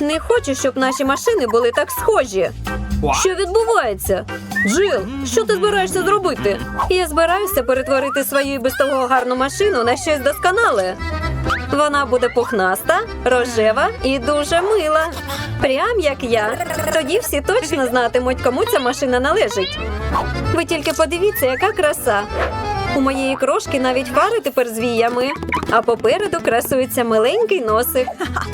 Не хочу, щоб наші машини були так схожі. Що відбувається? Джил, що ти збираєшся зробити? Я збираюся перетворити свою без того гарну машину на щось досконале. Вона буде пухнаста, рожева і дуже мила. Прям як я. Тоді всі точно знатимуть, кому ця машина належить. Ви тільки подивіться, яка краса. У моєї крошки навіть фари тепер з віями, а попереду красується миленький носик.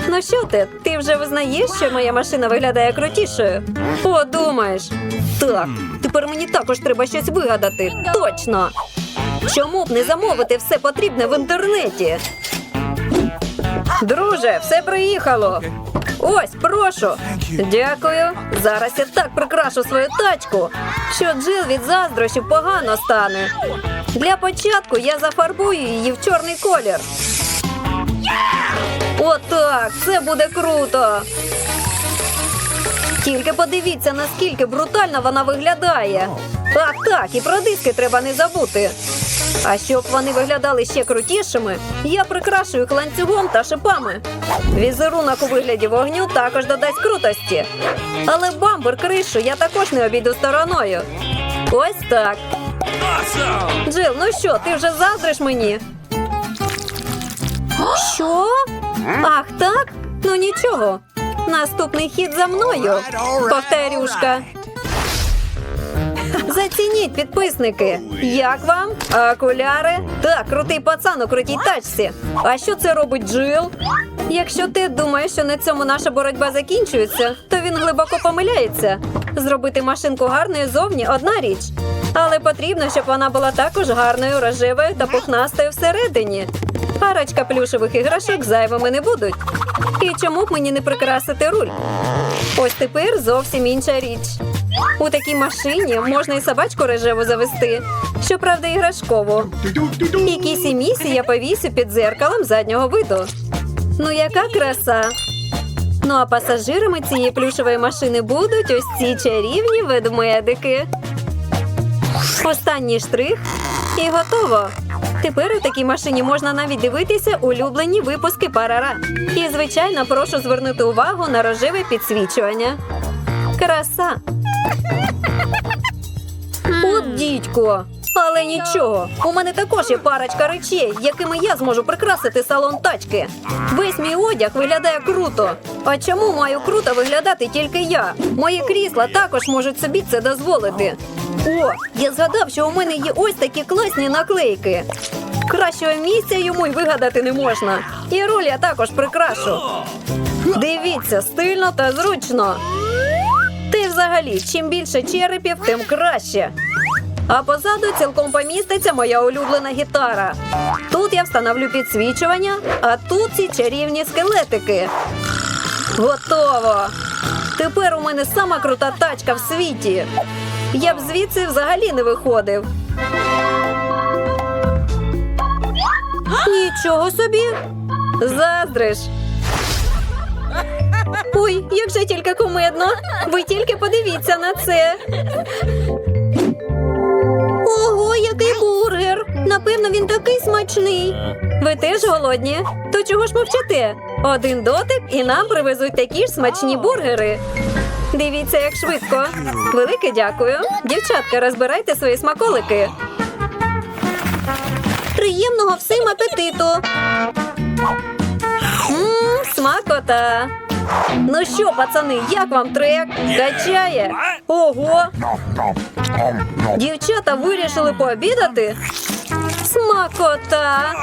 Ну що ти? Ти вже визнаєш, що моя машина виглядає крутішою? О, думаєш? Так, тепер мені також треба щось вигадати. Точно. Чому б не замовити все потрібне в інтернеті? Друже, все приїхало. Ось, прошу. Дякую. Зараз я так прикрашу свою тачку, що Джил від заздрощів погано стане. Для початку я зафарбую її в чорний колір. Отак, це буде круто. Тільки подивіться, наскільки брутально вона виглядає. Так, так, і про диски треба не забути. А щоб вони виглядали ще крутішими, я прикрашую їх ланцюгом та шипами. Візерунок у вигляді вогню також додасть крутості. Але бамбер кришу я також не обійду стороною. Ось так. Джил, ну що, ти вже заздриш мені? Що? Ах, так? Ну нічого. Наступний хід за мною. Повторюшка. Зацініть, підписники. Як вам? Окуляри? Так, крутий пацан у крутій тачці. А що це робить Джил? Якщо ти думаєш, що на цьому наша боротьба закінчується, то він глибоко помиляється. Зробити машинку гарною зовні одна річ. Але потрібно, щоб вона була також гарною, рожевою та пухнастою всередині. Парочка плюшевих іграшок зайвими не будуть. І чому б мені не прикрасити руль? Ось тепер зовсім інша річ. У такій машині можна і собачку рожеву завести, щоправда, іграшкову. І кісі місі я повісю під дзеркалом заднього виду. Ну, яка краса! Ну а пасажирами цієї плюшевої машини будуть ось ці чарівні ведмедики. Останній штрих і готово. Тепер у такій машині можна навіть дивитися улюблені випуски парара. І, звичайно, прошу звернути увагу на рожеве підсвічування. Краса. От дідько. Але нічого, у мене також є парочка речей, якими я зможу прикрасити салон тачки. Весь мій одяг виглядає круто. А чому маю круто виглядати тільки я? Мої крісла також можуть собі це дозволити. О, я згадав, що у мене є ось такі класні наклейки. Кращого місця йому й вигадати не можна. І руль я також прикрашу. Дивіться, стильно та зручно. Ти взагалі, чим більше черепів, тим краще. А позаду цілком поміститься моя улюблена гітара. Тут я встановлю підсвічування, а тут ці чарівні скелетики. Готово! Тепер у мене сама крута тачка в світі. Я б звідси взагалі не виходив. Нічого собі. Заздриш. Ой, як же тільки кумедно. Ви тільки подивіться на це. Напевно, він такий смачний. Ви теж голодні? То чого ж мовчите? Один дотик і нам привезуть такі ж смачні бургери. Дивіться, як швидко. Велике дякую. Дівчатка, розбирайте свої смаколики. Приємного всім апетиту. Мм, смакота. Ну що, пацани, як вам трек? Качає? Ого! Дівчата вирішили пообідати? Смакота!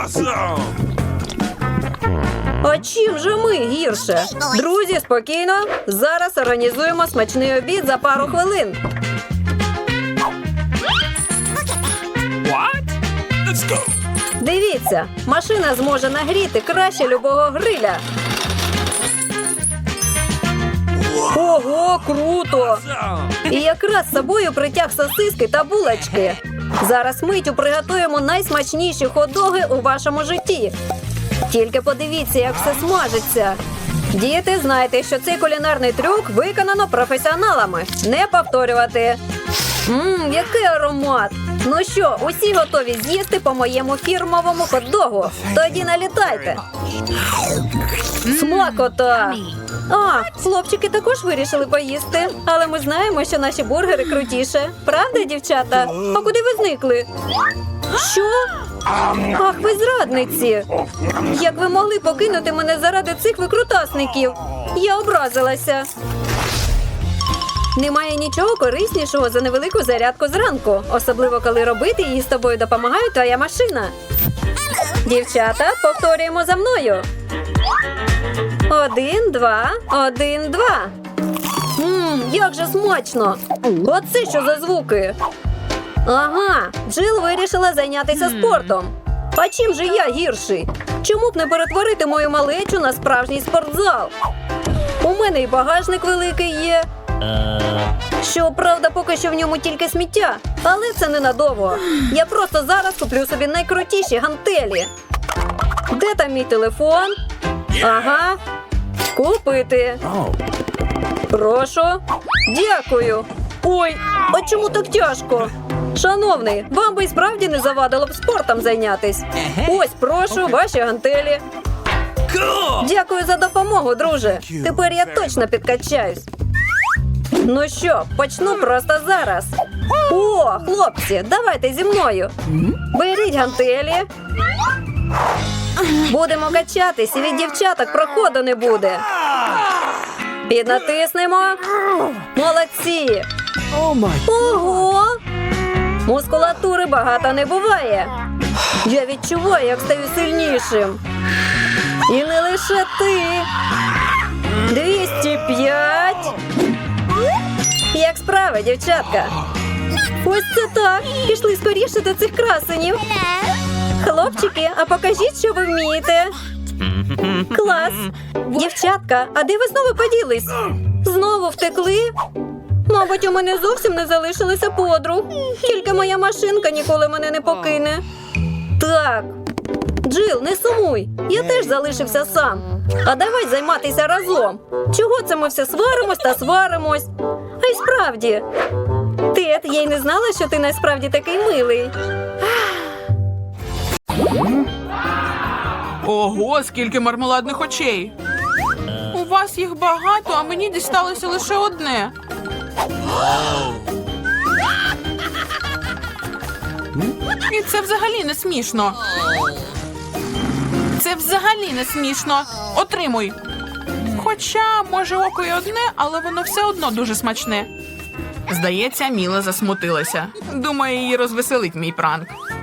А чим же ми гірше? Друзі, спокійно. Зараз організуємо смачний обід за пару хвилин. What? Let's go. Дивіться, машина зможе нагріти краще любого гриля. Ого, круто! І якраз з собою притяг сосиски та булочки. Зараз миттю приготуємо найсмачніші ходоги у вашому житті. Тільки подивіться, як все смажиться. Діти, знайте, що цей кулінарний трюк виконано професіоналами. Не повторювати. Мм, який аромат! Ну що, усі готові з'їсти по моєму фірмовому хот-догу? Тоді налітайте. Смакота! А, хлопчики також вирішили поїсти, але ми знаємо, що наші бургери крутіше. Правда, дівчата? А куди ви зникли? Що? Ах, ви зрадниці! Як ви могли покинути мене заради цих викрутасників? Я образилася. Немає нічого кориснішого за невелику зарядку зранку, особливо коли робити її з тобою допомагає твоя машина. Дівчата, повторюємо за мною. Один, два, один, два. Мм, як же смачно! Оце що за звуки? Ага, Джил вирішила зайнятися спортом. А чим же я гірший? Чому б не перетворити мою малечу на справжній спортзал? У мене і багажник великий є. Щоправда, поки що в ньому тільки сміття, але це ненадовго. Я просто зараз куплю собі найкрутіші гантелі. Де там мій телефон? Ага. Купити. Прошу. Дякую. Ой, а чому так тяжко? Шановний, вам би й справді не завадило б спортом зайнятись. Ось, прошу, ваші гантелі. Дякую за допомогу, друже. Тепер я точно підкачаюсь. Ну що, почну просто зараз. О, хлопці, давайте зі мною. Беріть гантелі. Будемо качатись, і від дівчаток проходу не буде. Піднатиснемо. Молодці. Ого! Мускулатури багато не буває. Я відчуваю, як стаю сильнішим. І не лише ти. 205. Як справи, дівчатка? Ось це так. Пішли скоріше до цих красенів. Хлопчики, а покажіть, що ви вмієте. Клас. Дівчатка, а де ви знову поділись? Знову втекли? Мабуть, у мене зовсім не залишилося подруг. Тільки моя машинка ніколи мене не покине. Так. Джил, не сумуй. Я теж залишився сам. А давай займатися разом. Чого це ми все сваримось та сваримось? А й справді. Тед, я й не знала, що ти насправді такий милий. Ого, скільки мармеладних очей. У вас їх багато, а мені дісталося лише одне. І це взагалі не смішно. Це взагалі не смішно. Отримуй. Хоча, може, око й одне, але воно все одно дуже смачне. Здається, Міла засмутилася. Думаю, її розвеселить мій пранк.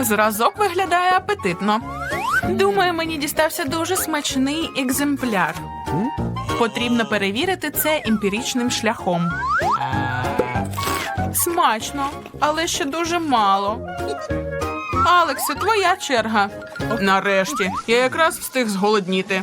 Зразок виглядає апетитно. Думаю, мені дістався дуже смачний екземпляр. Потрібно перевірити це емпіричним шляхом. Смачно, але ще дуже мало. Алексе, твоя черга. Нарешті, я якраз встиг зголодніти.